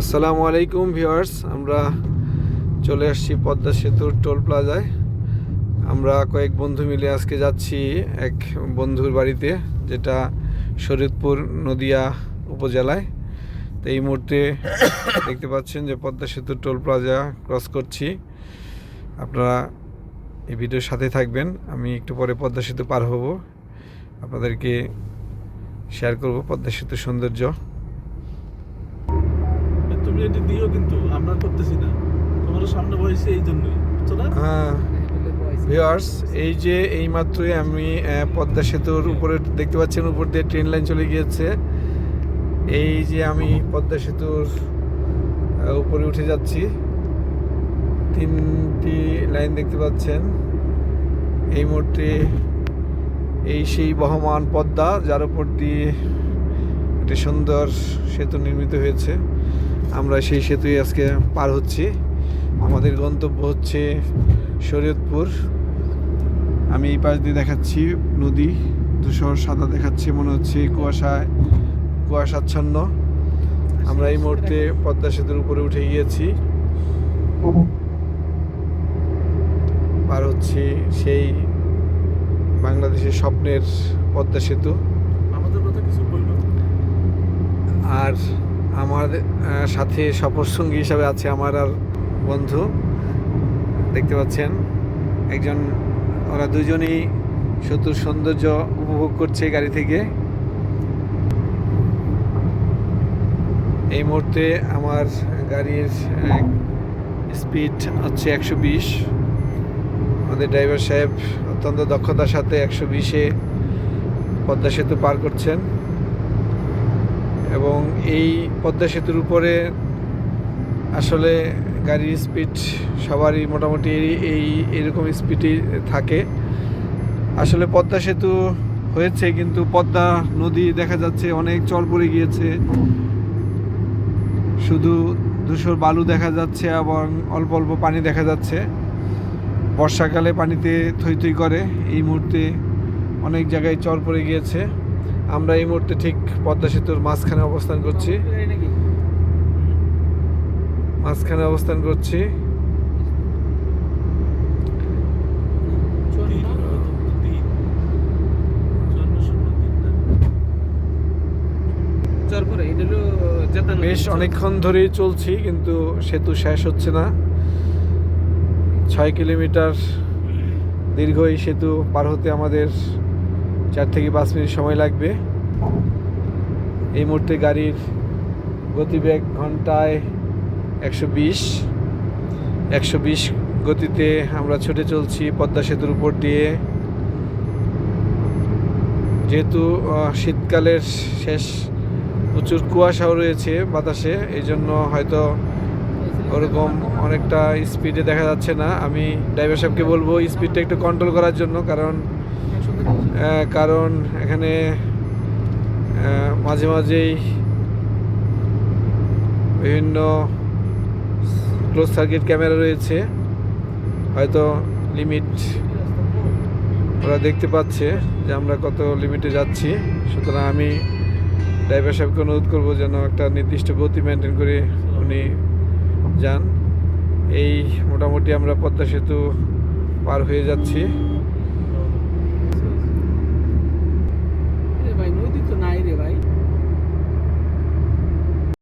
আসসালামু আলাইকুম ভিউয়ার্স, আমরা চলে আসছি পদ্মা সেতুর টোল প্লাজায়। আমরা কয়েক বন্ধু মিলে আজকে যাচ্ছি এক বন্ধুর বাড়িতে, যেটা শরীয়তপুর নদিয়া উপজেলায়। তো এই মুহূর্তে দেখতে পাচ্ছেন যে পদ্মা সেতুর টোল প্লাজা ক্রস করছি। আপনারা এই ভিডিওর সাথে থাকবেন, আমি একটু পরে পদ্মা সেতু পার হব। আপনাদেরকে শেয়ার করব পদ্মা সেতুর সৌন্দর্য। তুমি দিও কিন্তু, আমরা করতেছি না। তোমার সামনে বয়সে, এই জন্যই। বুঝছ না? হ্যাঁ। ভিউয়ার্স এই যে এই মাত্রই আমি পদ্মা সেতুর উপরে দেখতে পাচ্ছেন, উপর দিয়ে ট্রেন লাইন চলে গিয়েছে। এই যে আমি পদ্মা সেতুর উপরে উঠে যাচ্ছি। তিনটি লাইন দেখতে পাচ্ছেন। এই মুহূর্তে এই সেই বহমান পদ্মা, যার উপর দিয়ে একটি সুন্দর সেতু নির্মিত হয়েছে। আমরা সেই সেতুই আজকে পার হচ্ছি। আমাদের গন্তব্য হচ্ছে শরীয়তপুর। আমি এই পাশ দিয়ে দেখাচ্ছি নদী ধূসর সাদা দেখাচ্ছে মনে হচ্ছে কুয়াশায় কুয়াশাচ্ছন্ন আমরা এই মুহূর্তে পদ্মা সেতুর উপরে উঠে গিয়েছি। পার হচ্ছি সেই বাংলাদেশের স্বপ্নের পদ্মা সেতু। আমাদের কথা কিছু আর আমার সাথে সফর সঙ্গী হিসাবে আছে আমার আর বন্ধু। দেখতে পাচ্ছেন, একজন, ওরা দুজনেই সেতুর সৌন্দর্য উপভোগ করছে গাড়ি থেকে। এই মুহূর্তে আমার গাড়ির স্পিড হচ্ছে একশো বিশ। আমাদের ড্রাইভার সাহেব অত্যন্ত দক্ষতার সাথে একশো বিশে পদ্মা সেতু পার করছেন। এবং এই পদ্মা সেতুর উপরে আসলে গাড়ির স্পিড সবারই মোটামুটি এই- এরকম স্পিডই থাকে। আসলে পদ্মা সেতু হয়েছে কিন্তু পদ্মা নদী দেখা যাচ্ছে অনেক চর পড়ে গিয়েছে। শুধু ধূসর বালু দেখা যাচ্ছে এবং অল্প অল্প পানি দেখা যাচ্ছে। বর্ষাকালে পানিতে থই থই করে। এই মুহূর্তে অনেক জায়গায় চর পড়ে গিয়েছে। আমরা এই মুহূর্তে ঠিক পদ্মা সেতুর মাঝখানে অবস্থান করছি মাঝখানে অবস্থান করছি? বেশ অনেকক্ষণ ধরেই চলছি, কিন্তু সেতু শেষ হচ্ছে না ছয় কিলোমিটার দীর্ঘ এই সেতু পার হতে আমাদের চার থেকে পাঁচ মিনিট সময় লাগবে। এই মুহূর্তে গাড়ির গতিবেগ ঘন্টায় একশো বিশ। একশো বিশ গতিতে আমরা ছুটে চলছি পদ্মা সেতুর উপর দিয়ে। যেহেতু শীতকালের শেষ প্রচুর কুয়াশাও রয়েছে বাতাসে, এই জন্য হয়তো ওরকম অনেকটা স্পিডে দেখা যাচ্ছে না। আমি ড্রাইভার সাহেবকে বলব স্পিডটা একটু কন্ট্রোল করার জন্য, কারণ কারণ এখানে মাঝে মাঝেই বিভিন্ন ক্লোজ সার্কিট ক্যামেরা রয়েছে। হয়তো লিমিট ওরা দেখতে পাচ্ছে যে আমরা কত লিমিটে যাচ্ছি। সুতরাং আমি ড্রাইভার সাহেবকে অনুরোধ করব যেন একটা নির্দিষ্ট গতি মেনটেন করে উনি যান। এই মোটামুটি আমরা পদ্মা সেতু পার হয়ে যাচ্ছি।